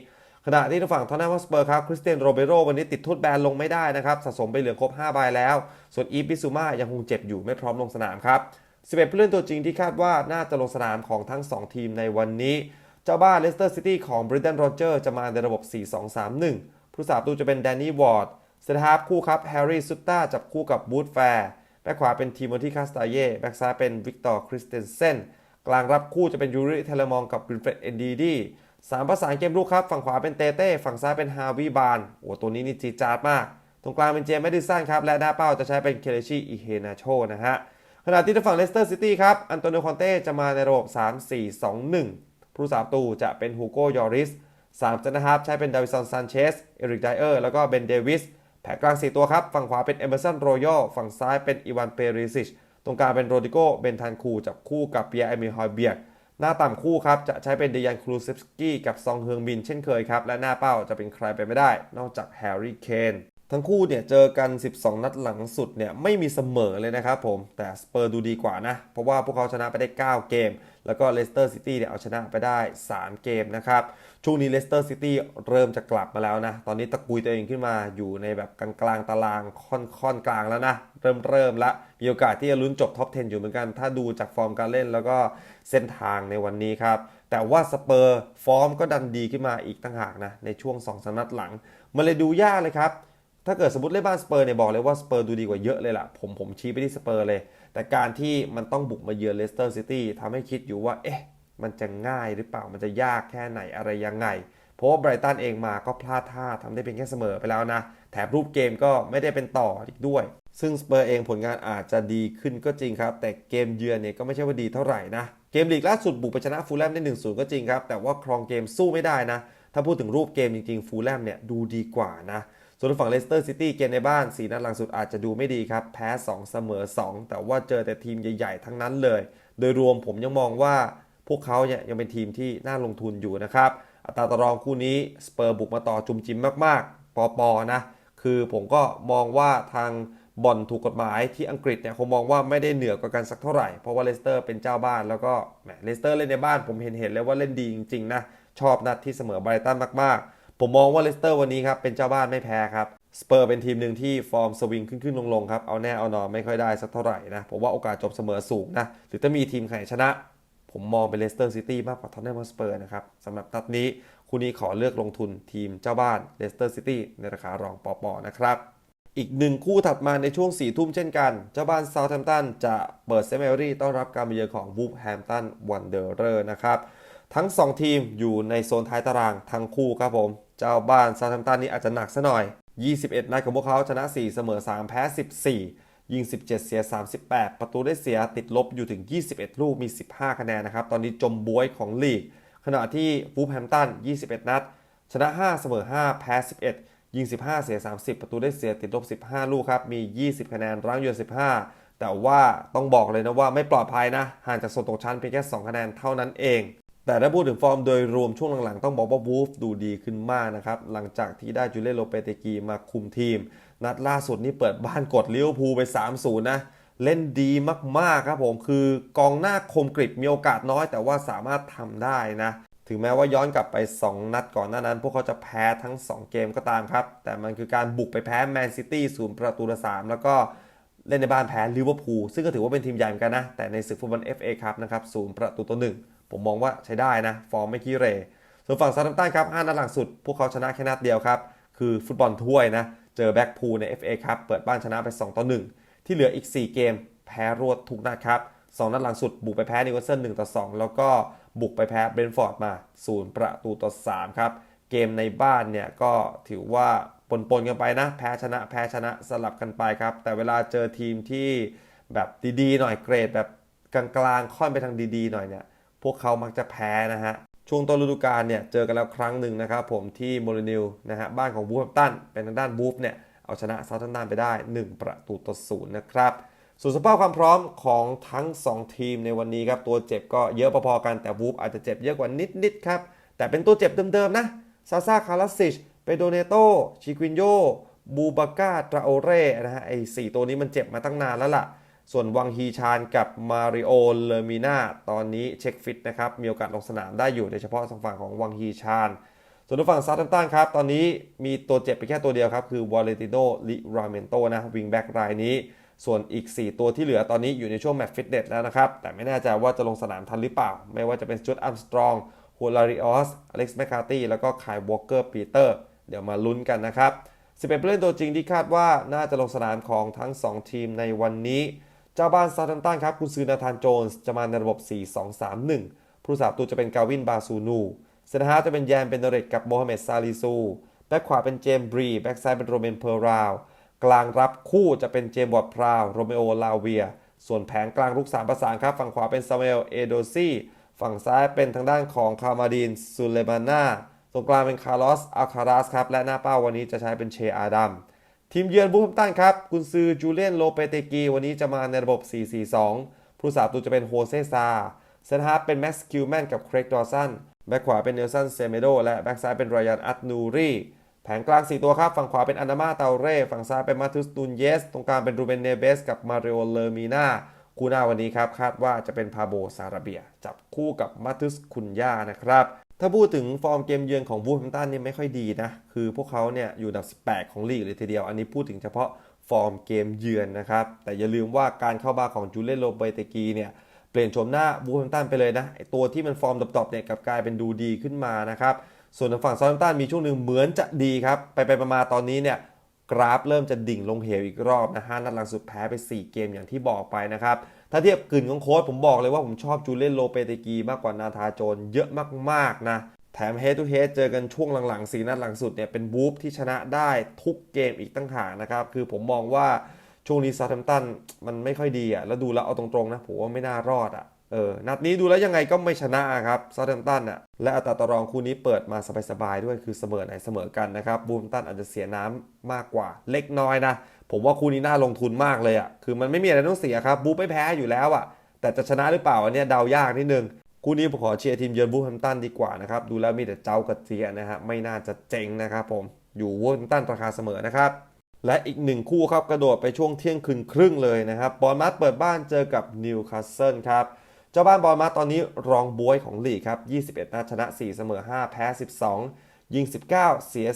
S1: ขณะที่ทางฝั่งทอนนัมสเปอร์ครับคริสเตียนโรเบโรวันนี้ติดโทษแบนลงไม่ได้นะครับสะสมไปเหลือครบ5ใบแล้ว ส่วนอีฟบิซูมายังคงเจ็บอยู่ไม่พร้อมลงสนามครับ11ผู้เล่นตัวจริงที่คาดว่าน่าจะลงสนามของทั้ง 2 ทีมในวันนี้ เจ้าบ้านเลสเตอร์ซิตี้ของบริ d ันโรเจอร์จะมาในระบบ 4-2-3-1 ผู้สาประตูจะเป็นแดนนี่วอร์ด เซนทาร์คู่ครับแฮร์รี่ซุตตาจับคู่กับบูธแฟร์แบ็คขวาเป็นทีโมธีคาสตาเย่แบ็คซ้ายเป็นวิกตอร์คริสเตนเซนกลางรับคู่จะเป็นยูริเทเลมองกับวินเฟรดเอนดีดีสามประสานเกมรุกครับ ฝั่งขวาเป็นเตเต้ ฝั่งซ้ายเป็นฮาวิบานโอ้ตัวนี้นี่จีจาดมาก ตรงกลางเป็นเจมส์แมดิสันครับ และหน้าเป้าจะใช้เป็นเคเลชีอิเฮนาโชนะฮะ ขณะที่ทางฝั่งเลสเตอร์ซิตี้ครับ อันโตนิโอคอนเต้จะมาในระบบ 3-4-2-1 ผู้สาประตูจะเป็นฮูโกยอริสสามจะนะครับใช้เป็นดาวิสันซานเชส เอริกไดเออร์ แล้วก็เบนเดวิส แผงกลาง 4 ตัวครับ ฝั่งขวาเป็นเอเมอร์สันโรยัลฝั่งซ้ายเป็นอีวานเปริซิชตรงกลางเป็นโรดิโกเบนทันคูจับคู่กับเปียเอมิฮอยเบียกหน้าต่ำคู่ครับ จะใช้เป็นเดยันครูเซฟสกี้กับซองเฮืองบินเช่นเคยครับ และหน้าเป้าจะเป็นใครไปไม่ได้ นอกจากแฮร์รี่เคน ทั้งคู่เนี่ยเจอกัน 12 นัดหลังสุดเนี่ยไม่มีเสมอเลยนะครับผม แต่สเปอร์ดูดีกว่านะ เพราะว่าพวกเขาชนะไปได้ 9 เกม แล้วก็เลสเตอร์ซิตี้เนี่ยเอาชนะไปได้ 3 เกมนะครับ ช่วงนี้เลสเตอร์ซิตี้เริ่มจะกลับมาแล้วนะ ตอนนี้ตะกุยตัวเองขึ้นมาอยู่ในแบบกลางกลางๆตารางค่อนค่อนกลางแล้วนะ เริ่มเริ่มละมีโอกาสที่จะลุ้นจบท็อป 10 อยู่เหมือนกัน ถ้าดูจากฟอร์มการเล่นแล้วก็เส้นทางในวันนี้ครับแต่ว่าสเปอร์ฟอร์มก็ดันดีขึ้นมาอีกตั้งหากนะในช่วง2อสนัดหลังมันเลยดูยากเลยครับ ถ้าเกิดสมมติเล่นบ้านสเปอร์เนี่ยบอกเลยว่าสเปอร์ดูดีกว่าเยอะเลยล่ะ ผมผมชี้ไปที่สเปอร์เลย แต่การที่มันต้องบุกมาเยือนเลสเตอร์ซิตี้ทำให้คิดอยู่ว่า เอ๊ะ มันจะง่ายหรือเปล่ามันจะยากแค่ไหนอะไรยังไง เพราะว่าไบรตันเองมาก็พลาดท่าทำได้เพียงแค่เสมอไปแล้วนะ แถมรูปเกมก็ไม่ได้เป็นต่ออีกด้วย ซึ่งสเปอร์เองผลงานอาจจะดีขึ้นก็จริงครับ แต่เกมเยือนเนี่ยก็ไม่ใช่ว่าดีเท่าไหร่นะเกมลีกล่าสุดบุกไปชนะฟูลแลมได้1-0ก็จริงครับแต่ว่าครองเกมสู้ไม่ได้นะถ้าพูดถึงรูปเกมจริงๆฟูลแลมเนี่ยดูดีกว่านะ ส่วนฝั่งเลสเตอร์ซิตี้เกมในบ้าน 4 นัดหลังสุดอาจจะดูไม่ดีครับ แพ้ 2 เสมอ 2 แต่ว่าเจอแต่ทีมใหญ่ๆ ทั้งนั้นเลย โดยรวมผมยังมองว่าพวกเขาเนี่ยยังเป็นทีมที่น่าลงทุนอยู่นะครับ อัตราตรองคู่นี้สเปอร์บุกมาต่อจุมจิมมากๆ ปอปอนะ คือผมก็มองว่าทางบอลถูกกฎหมายที่อังกฤษเนี่ยคงมองว่าไม่ได้เหนือกว่ากันสักเท่าไหร่ เพราะว่าเลสเตอร์เป็นเจ้าบ้านแล้วก็แหมเลสเตอร์เล่นในบ้านผมเห็นเห็นเลยว่าเล่นดีจริงๆนะชอบนัดที่เสมอไบรตันมากๆ ผมมองว่าเลสเตอร์วันนี้ครับเป็นเจ้าบ้านไม่แพ้ครับสเปอร์เป็นทีมหนึ่งที่ฟอร์มสวิงขึ้นขึ้นลงลงๆครับ เอาแน่เอานอนไม่ค่อยได้สักเท่าไหร่นะ ผมว่าโอกาสจบเสมอสูงนะ หรือถ้ามีทีมแข่งชนะ ผมมองเป็นเลสเตอร์ซิตี้มากกว่าท็อตแนมสเปอร์นะครับสำหรับนัดนี้คู่นี้ขอเลือกลงทุนทีมเจ้าบ้านเลสเตอร์ซิตี้ในราคารองปอปอนะครับ อีกหนึ่งคู่ถัดมาในช่วง4ี่ทุ่มเช่นกัน เจ้าบ้านเซาท์แฮมป์ตันจะเปิดเซมิเอรี่ต้อนรับการมาเยือนของวูฟแฮมป์ตันวันเดอร์เรอร์นะครับทั้ง 2 ทีมอยู่ในโซนท้ายตารางทั้งคู่ครับผม เจ้าบ้านซาท์แฮมตันนี่อาจจะหนักซะหน่อย 21 นัดของพวกเขาชนะ 4 เสมอ 3 แพ้ 14 ยิง 17 เสีย 38 ประตูได้เสียติดลบอยู่ถึง 21 ลูกมี 15 คะแนนนะครับ ตอนนี้จมบวยของลีก ขณะที่วูแฮมตัน 21 นัด ชนะ 5 เสมอ 5 แพ้ 11 ยิง 15 เสีย 30 ประตูได้เสียติดลบ 15 ลูกครับมี 20 คะแนนรั้งอยู่15 แต่ว่าต้องบอกเลยนะว่าไม่ปลอดภัยนะห่างจากโซนตกชั้นเพียงแค่ 2 คะแนนเท่านั้นเอง แต่ถ้าพูดถึงฟอร์มโดยรวมช่วงหลังๆ ต้องบอกว่าวูฟดูดีขึ้นมากนะครับ หลังจากที่ได้จูเล่โลเปเตกีมาคุมทีม นัดล่าสุดนี่เปิดบ้านกดลิเวอร์พูลไป 3-0 นะ เล่นดีมากๆครับผมคือกองหน้าคมกริบมีโอกาสน้อยแต่ว่าสามารถทำได้นะ ถึงแม้ว่าย้อนกลับไป 2 นัดก่อนหน้านั้น พวกเขาจะแพ้ทั้ง 2 เกมก็ตามครับ แต่มันคือการบุกไปแพ้แมนซิตี้ศูนย์ประตูละ3แล้วก็เล่นในบ้านแพ้ลิเวอร์พูลซึ่งก็ถือว่าเป็นทีมใหญ่เหมือนกันนะแต่ในศึกฟุตบอล FA ครับนะครับศูนย์ประตูต่อหนึ่ง ผมมองว่าใช้ได้นะ ฟอร์มไม่ขี้เรส่วนฝั่งซาร์ตันครับ5นัดหลังสุด พวกเขาชนะแค่นัดเดียวครับ คือฟุตบอลถ้วยนะ เจอแบ็กพูลใน FA ครับ เปิดบ้านชนะไป 2 ต่อ 1 ที่เหลืออีก 4 เกม แพ้รวดทุกนัดครับ2นัดหลังสุด บุกไปแพ้นิวคาสเซิล1ต่อ 2 แล้วก็บุกไปแพ้เบรนฟอร์ดมา 0 ประตูต่อ 3 ครับ เกมในบ้านเนี่ยก็ถือว่าปนๆกันไปนะ แพ้ชนะ แพ้ชนะสลับกันไปครับ แต่เวลาเจอทีมที่แบบดีๆหน่อยเกรดแบบกลางๆ ค่อนไปทางดีๆ หน่อยเนี่ย พวกเขามักจะแพ้นะฮะ ช่วงต้นฤดูกาลเนี่ยเจอกันแล้วครั้งหนึ่งนะครับผมที่โมลินิลนะฮะบ้านของบูฟตันเป็นทางด้านบูฟเนี่ยเอาชนะเซาท์แฮมป์ตันไปได้ 1 ประตูต่อศูนย์นะครับส่วนสภาพความพร้อมของทั้ง 2 ทีมในวันนี้ครับตัวเจ็บก็เยอะพอๆกันแต่บูฟอาจจะเจ็บเยอะกว่านิดๆครับแต่เป็นตัวเจ็บเดิมๆนะซาซาคาราซิชเปโดเนโตชิควินโยบูบาก้าตราโอเร่นะฮะไอ้สตัวนี้มันเจ็บมาตั้งนานแล้วล่ะ ส่วนวังฮีชานกับมาริโอเลมินาตอนนี้เช็คฟิตนะครับ มีโอกาสลงสนามได้อยู่โดยเฉพาะทางฝั่งของวังฮีชาน ส่วนทางฝั่งซาตันตันครับ ตอนนี้มีตัวเจ็บไปแค่ตัวเดียวครับ คือวอลเลติโนลิราเมนโตนะวิงแบ็กรายนี้ ส่วนอีก 4 ตัวที่เหลือตอนนี้อยู่ในช่วงแมตช์ฟิตเนสแล้วนะครับ แต่ไม่แน่ใจว่าจะลงสนามทันหรือเปล่า ไม่ว่าจะเป็นจูดอัมสตรองฮูลาริออสอเล็กซ์แมคคาร์ตี้แล้วก็คายวอลเกอร์ปีเตอร์เดี๋ยวมาลุ้นกันนะครับ11ผู้เล่นตัวจริงที่คาดว่าน่าจะลงสนามของทั้ง 2 ทีมในวันนี้ เจ้าบ้านซา u t ั a ตันครับคุณซือนาธานโจนส์จะมาในระบบ 4-2-3-1 ผู้สาประตูจะเป็นกาวินบาซูนูเซนฮาจะเป็นแยมเบนเดเรตกับโมฮัมเหม็ดซาลิซู แบ็คขวาเป็นเจมส์บรี แบ็คซ้ายเป็นโรเมนเพอร์ราว กลางรับคู่จะเป็นเจมส์วอดพราว โรเมโอลาเวีย ส่วนแผงกลางลุกสามประสานครับ ฝั่งขวาเป็นซามเอลเอโดซีฝั่งซ้ายเป็นทางด้านของคามาดินซูเลมาน่าตรงกลางเป็นคาร์ลอสอัลคาราสครับ และหน้าเป้าวันนี้จะใช้เป็นเชอาดัม ทีมเยือนบูมตันครับ กุนซือจูเลียนโลเปเตกีวันนี้จะมาในระบบ 4-4-2 ผู้สาประตูจะเป็นโฮเซซาเซนฮาร์เป็นแม็กซ์คิวแมนกับเครกดอสันแบ็คขวาเป็นเนลสันเซเมโดและแบ็คซ้ายเป็นรอยันอัตนูรีแผงกลาง 4 ตัวครับ ฝั่งขวาเป็นอันนามาเตาเร่ ฝั่งซ้ายเป็นมาทุสตูนเยส ตรงกลางเป็นรูเบนเนเบส กับมาริโอเลอร์มีนาคู่หน้าวันนี้ครับ คาดว่าจะเป็นพาโบซาราเบีย จับคู่กับมาทุสคุนย่านะครับ ถ้าพูดถึงฟอร์มเกมเยือนของบูฟแฮมตันนี่ไม่ค่อยดีนะ คือพวกเขาเนี่ยอยู่อันดับ 18 ของลีกเลยทีเดียว อันนี้พูดถึงเฉพาะฟอร์มเกมเยือนนะครับ แต่อย่าลืมว่าการเข้ามาของจูเลนโลเบเตกีเนี่ยเปลี่ยนโฉมหน้าบูฟแฮมตันไปเลยนะตัวที่มันฟอร์มดรอปๆเนี่ยกลับกลายเป็นดูดีขึ้นมานะครับ ส่วนทางฝั่งซา u t แ a มป์ตันมีช่วงหนึ่งเหมือนจะดีครับ ไปไปมาตอนนี้เนี่ยกราฟเริ่มจะดิ่งลงเหวอีกรอบนะฮะนัดหลังสุดแพ้ไป 4 เกมอย่างที่บอกไปนะครับ ถ้าเทียบกึ่นของโค้ชผมบอกเลยว่าผมชอบจูเลนโลเปเตกีมากกว่านาธาโจนเยอะมากๆนะ แถมเฮดทูเฮดเจอกันช่วงหลังๆสี่นัดหลังสุดเนี่ยเป็นบูฟที่ชนะได้ทุกเกมอีกตั้งหากนะครับ คือผมมองว่าช่วงนี้ซา u t แ a มตันมันไม่ค่อยดีอะแล้วดูแล้วเอาตรงๆนะผมว่าไม่น่ารอดอะเออ นัดนี้ดูแล้วยังไงก็ไม่ชนะครับซา u t แ a มตันอะ และอัตราต่อรองคู่นี้เปิดมาสบายๆด้วยคือเสมอไหนเสมอกันนะครับ บูมตันอาจจะเสียน้ำมากกว่าเล็กน้อยนะ ผมว่าคู่นี้น่าลงทุนมากเลยอะคือมันไม่มีอะไรต้องเสียครับบูไม่แพ้อยู่แล้วอะ แต่จะชนะหรือเปล่าอันนี้เดายากนิดนึงคู่นี้ผมขอเชียร์ทีมเยือนบูแฮมตันดีกว่านะครับดูแล้วมีแต่เจ้ากับเจียนะฮะไม่น่าจะเจ๋งนะครับผมอยู่วูฟแฮมป์ตันราคาเสมอนะครับและอีกหนึ่งคู่ครับกระโดดไปช่วงเที่ยงคืนครึ่งเลยนะครับบอลมัดเปิดบ้านเจอกับนิวคาสเซิลครับเจ้าบ้านบอลมัดตอนนี้รองบวยของลีกครับ 21 นัดชนะ 4 เสมอ 5 แพ้ 12 ยิง 19 เสีย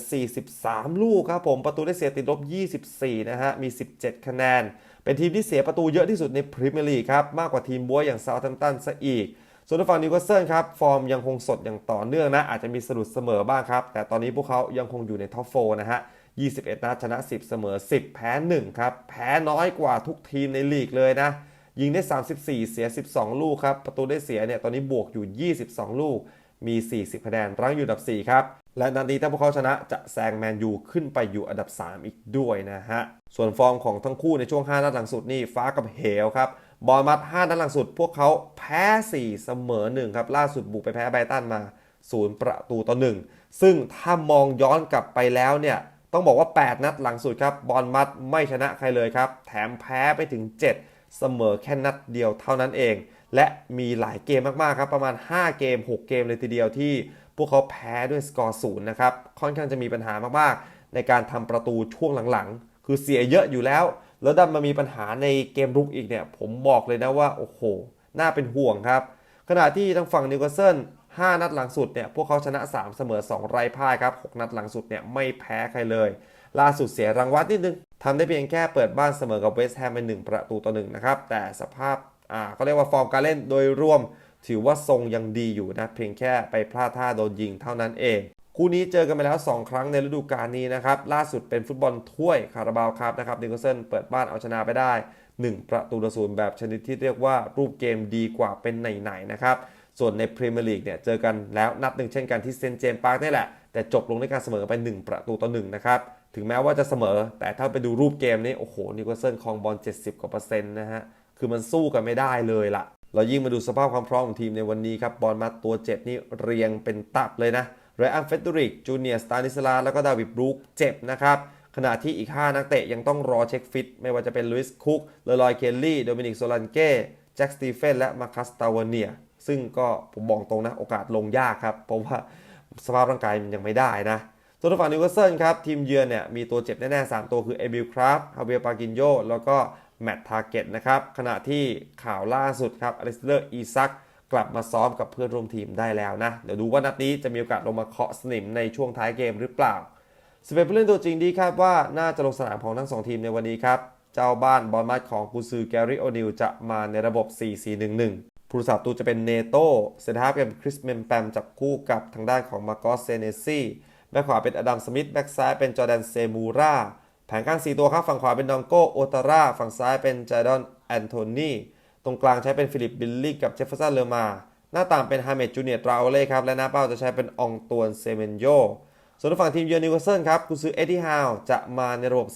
S1: 43 ลูกครับผม ประตูได้เสียติดลบ 24 นะฮะ มี 17 คะแนน เป็นทีมที่เสียประตูเยอะที่สุดในพรีเมียร์ลีกครับ มากกว่าทีมบัวอย่างเซาท์แฮมป์ตันซะอีก ส่วนฝั่งนิวคาสเซิลครับ ฟอร์มยังคงสดอย่างต่อเนื่องนะ อาจจะมีสะดุดเสมอบ้างครับ แต่ตอนนี้พวกเขายังคงอยู่ในท็อปโฟนะฮะ 21 นัดชนะ 10 เสมอ 10 แพ้ 1 ครับ แพ้น้อยกว่าทุกทีมในลีกเลยนะ ยิงได้ 34 เสีย 12 ลูกครับ ประตูได้เสียเนี่ย ตอนนี้บวกอยู่ 22 ลูกมี 40 คะแนน รั้งอยู่อันดับ 4 ครับ และนัดนี้ถ้าพวกเขาชนะจะแซงแมนยูขึ้นไปอยู่อันดับ 3 อีกด้วยนะฮะ ส่วนฟอร์มของทั้งคู่ในช่วง 5 นัดหลังสุดนี่ฟ้ากับเหวครับบอลมัด 5 นัดหลังสุด พวกเขาแพ้ 4 เสมอ 1 ครับ ล่าสุดบุกไปแพ้ไบตันมา 0 ประตูต่อ 1 ซึ่งถ้ามองย้อนกลับไปแล้วเนี่ย ต้องบอกว่า 8 นัดหลังสุดครับบอลมัดไม่ชนะใครเลยครับ แถมแพ้ไปถึง 7 เสมอแค่นัดเดียวเท่านั้นเอง และมีหลายเกมมากๆครับประมาณ 5 เกม 6 เกมเลยทีเดียวที่ พวกเขาแพ้ด้วยสกอร์ศูนย์นะครับ ค่อนข้างจะมีปัญหามากๆ ในการทำประตูช่วงหลังๆ คือเสียเยอะอยู่แล้ว แล้วดันมามีปัญหาในเกมรุกอีกเนี่ย ผมบอกเลยนะว่า โอ้โห น่าเป็นห่วงครับ ขณะที่ทางฝั่งนิวคาสเซิล5 นัดหลังสุดเนี่ยพวกเขาชนะ 3 เสมอ 2 ไร้พ่ายครับ 6 นัดหลังสุดเนี่ยไม่แพ้ใครเลย ล่าสุดเสียรางวัลนิดนึงทำได้เพียงแค่เปิดบ้านเสมอกับเวสต์แฮมเป็น1ประตูต่อ1นะครับแต่สภาพอ่าเขาเรียกว่าฟอร์มการเล่นโดยรวม ถือว่าทรงยังดีอยู่นะเพียงแค่ไปพลาดท่าโดนยิงเท่านั้นเอง คู่นี้เจอกันไปแล้ว 2 ครั้งในฤดูกาลนี้นะครับล่าสุดเป็นฟุตบอลถ้วยคาราบาวครับนะครับนิโคลเซนเปิดบ้านเอาชนะไปได้ 1 ประตูต่อศูนย์แบบชนิดที่เรียกว่ารูปเกมดีกว่าเป็นไหนๆนะครับส่วนในพรีเมียร์ลีกเนี่ยเจอกันแล้วนัดหนึ่งเช่นกันที่เซนเจมส์ปาร์คนี่แหละ แต่จบลงด้วยการเสมอไป 1 ประตูต่อหนึ่งนะครับถึงแม้ว่าจะเสมอ แต่ถ้าไปดูรูปเกมนี้โอ้โหนิโคลเซนครองบอล70กว่าเปอร์เซ็นต์นะฮะคือมันสู้กันไม่ได้เลยล่ะ เรายิ่งมาดูสภาพความพร้อมของทีมในวันนี้ครับ บอลมาตัวเจ็บนี่เรียงเป็นตับเลยนะไรอันเฟเดริก จูเนียร์สตานิสลา แล้วก็ดาวิดบรูคเจ็บนะครับ ขณะที่อีก 5 นักเตะยังต้องรอเช็คฟิต ไม่ว่าจะเป็นลุยส์คุกเลลอยเคลลี่ โดมินิกโซลันเก้ แจ็คสตีเฟน และมาคัสตาวเนีย ซึ่งก็ผมบอกตรงนะ โอกาสลงยากครับ เพราะว่าสภาพร่างกายมันยังไม่ได้นะส่วนฝั่งนิวคาสเซิลครับ ทีมเยือนเนี่ยมีตัวเจ็บแน่ๆ 3 ตัวคือเอบิลคราฟฮาเวียปากินโยแล้วก็ แมตต์ทาร์เก็ตนะครับ ขณะที่ข่าวล่าสุดครับอเล็กซานเดอร์อีซักกลับมาซ้อมกับเพื่อนร่วมทีมได้แล้วนะ เดี๋ยวดูว่านัดนี้จะมีโอกาสลงมาเคาะสนิมในช่วงท้ายเกมหรือเปล่าสเปนผู้เล่นตัวจริงดีคาดว่าน่าจะลงสนามของทั้งสองทีมในวันนี้ครับ เจ้าบ้านบอลมัดของกุซือแกรี่โอนิลจะมาในระบบ 4-4-1-1 ผู้สับตูจะเป็นเนโต้เซนทาร์เป็นคริสเมมแปมจับคู่กับทางด้านของมาโกสเซเนซี่แบ็คขวาเป็นอดัมสมิธแบ็คซ้ายเป็นจอแดนเซมูรา แผงข้าง 4 ตัวครับ ฝั่งขวาเป็นนองโกโอตาร่า ฝั่งซ้ายเป็นจาดอนแอนโทนีตรงกลางใช้เป็นฟิลิปบิลลี่กับเจฟเฟอร์สันเลอมา หน้าต่างเป็นฮาเมดจูเนียร์ตราโอเล่ครับ และหน้าเป้าจะใช้เป็นองตวนเซเมนโย ส่วนฝั่งทีมเยือนนิวคาสเซิลครับกุซือเอ็ดดี้ฮาวจะมาในระบบ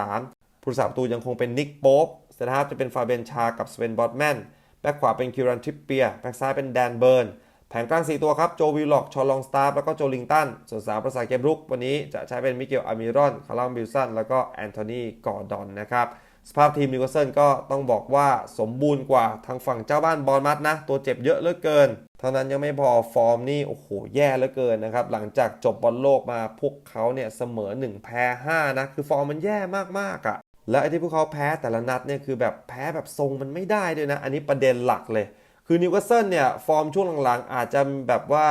S1: 4-3-3 ผู้สาประตูยังคงเป็นนิกโป๊ปเซนทาร์จะเป็นฟาเบนชากับสเวนบอตแมน แบ็คขวาเป็นคิรันทริปเปีย แบ็คซ้ายเป็นแดนเบิร์น แผงกลาง 4 ตัวครับ โจวิลล็อก ชอลองสตาร์แล้วก็โจลิงตัน ส่วนสามประสาเกมรุก วันนี้จะใช้เป็นมิเกลอามิรอน คาร์ลอมบิลสัน แล้วก็แอนโทนีกอร์ดอนนะครับ สภาพทีมนิวคาสเซิลก็ต้องบอกว่าสมบูรณ์กว่าทางฝั่งเจ้าบ้านบอลมัดนะ ตัวเจ็บเยอะเหลือเกิน เท่านั้นยังไม่พอฟอร์มนี่ โอ้โห แย่เหลือเกินนะครับ หลังจากจบบอลโลกมาพวกเขาเนี่ยเสมอ 1 แพ้ 5 นะ คือฟอร์มมันแย่มากๆอะ่ะและไอ้ที่พวกเขาแพ้แต่ละนัดเนี่ยคือแบบแพ้แบบทรงมันไม่ได้ด้วยนะ อันนี้ประเด็นหลักเลย คือนิวคาสเซิลเนี่ยฟอร์มช่วงหลังๆ อาจจะแบบว่า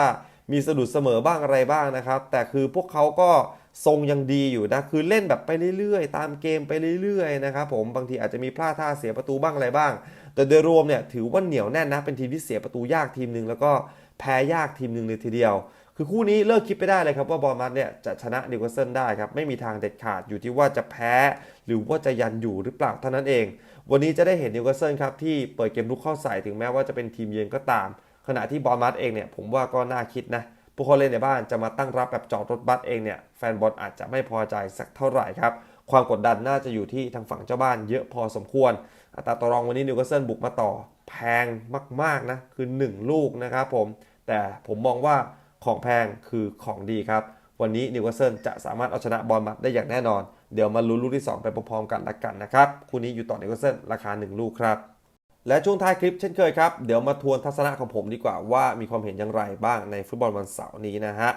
S1: มีสะดุดเสมอบ้างอะไรบ้างนะครับ แต่คือพวกเขาก็ทรงยังดีอยู่นะ คือเล่นแบบไปเรื่อยๆ ตามเกมไปเรื่อยๆนะครับผมบางทีอาจจะมีพลาดท่าเสียประตูบ้างอะไรบ้าง แต่โดยรวมเนี่ยถือว่าเหนียวแน่นนะ เป็นทีมที่เสียประตูยากทีมหนึ่งแล้วก็แพ้ยากทีมหนึ่งเลยทีเดียว คือคู่นี้เลิกคิดไปได้เลยครับว่าบอลมัดเนี่ยจะชนะนิวคาสเซิลได้ครับไม่มีทางเด็ดขาดอยู่ที่ว่าจะแพ้ หรือว่าจะยันอยู่หรือเปล่าเท่านั้นเอง วันนี้จะได้เห็นนิวคาสเซิลครับที่เปิดเกมลุกเข้าใส่ถึงแม้ว่าจะเป็นทีมเยือนก็ตาม ขณะที่บอลมัดเองเนี่ยผมว่าก็น่าคิดนะพวกเขาเล่นในบ้านจะมาตั้งรับแบบจอดรถบัสเองเนี่ยแฟนบอลอาจจะไม่พอใจสักเท่าไหร่ครับความกดดันน่าจะอยู่ที่ทางฝั่งเจ้าบ้านเยอะพอสมควร อัตราต่อรองวันนี้นิวคาสเซิลบุกมาต่อแพงมากๆนะคือ 1 ลูกนะครับผมแต่ผมมองว่า ของแพงคือของดีครับ วันนี้นิวคาสเซิลจะสามารถเอาชนะบอลมัดได้อย่างแน่นอน เดี๋ยวมาลุ้นลูกที่ 2 ไปพร้อมๆกันละกันนะครับคู่นี้อยู่ต่อนิวคาสเซิลราคา 1 ลูกครับ และช่วงท้ายคลิปเช่นเคยครับ เดี๋ยวมาทวนทัศนะของผมดีกว่าว่ามีความเห็นอย่างไรบ้างในฟุตบอลวันเสาร์นี้นะฮะ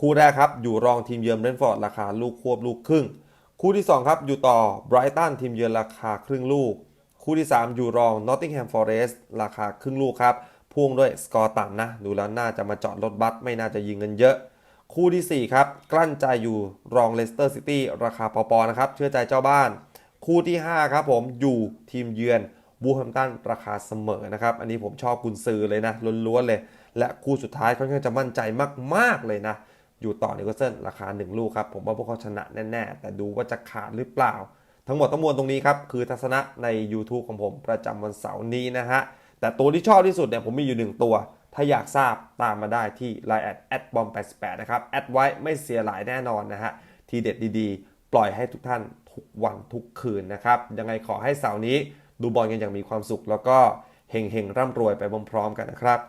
S1: คู่แรกครับอยู่รองทีมเยือนเบรนฟอร์ดราคาลูกควบลูกครึ่งคู่ที่ 2 ครับ อยู่ต่อไบรตันทีมเยือนราคาครึ่งลูก คู่ที่ 3 อยู่รองนอตติงแฮมฟอเรสต์ราคาครึ่งลูกครับ พ่วงด้วยสกอร์ต่ำนะ ดูแล้วน่าจะมาจอดรถบัสไม่น่าจะยิงเงินเยอะ คู่ที่ 4 ครับ กลั้นใจอยู่รองเลสเตอร์ซิตี้ราคาปอๆนะครับ เชื่อใจเจ้าบ้าน คู่ที่ 5 ครับผมอยู่ทีมเยือนบูแฮมตันราคาเสมอนะครับ อันนี้ผมชอบกุนซือเลยนะล้วนๆเลย และคู่สุดท้ายค่อนข้างจะมั่นใจมากๆเลยนะ อยู่ต่อนิวคาสเซิลราคา 1 ลูกครับ ผมว่าพวกเขาชนะแน่ๆ แต่ดูว่าจะขาดหรือเปล่า ทั้งหมดทั้งมวลตรงนี้ครับ คือทัศนะใน YouTube ของผมประจำวันเสาร์นี้นะฮะ แต่ตัวที่ชอบที่สุดเนี่ยผมมีอยู่ 1 ตัว ถ้าอยากทราบตามมาได้ที่ Line แอดบอม88นะครับ แอดไว้ไม่เสียหลายแน่นอนนะฮะ ทีเด็ดดีๆ ปล่อยให้ทุกท่านทุกวันทุกคืนนะครับ ยังไงขอให้เสาร์นี้ดูบอลกันอย่างมีความสุข แล้วก็เฮงๆร่ำรวยไปพร้อมๆกันนะครับ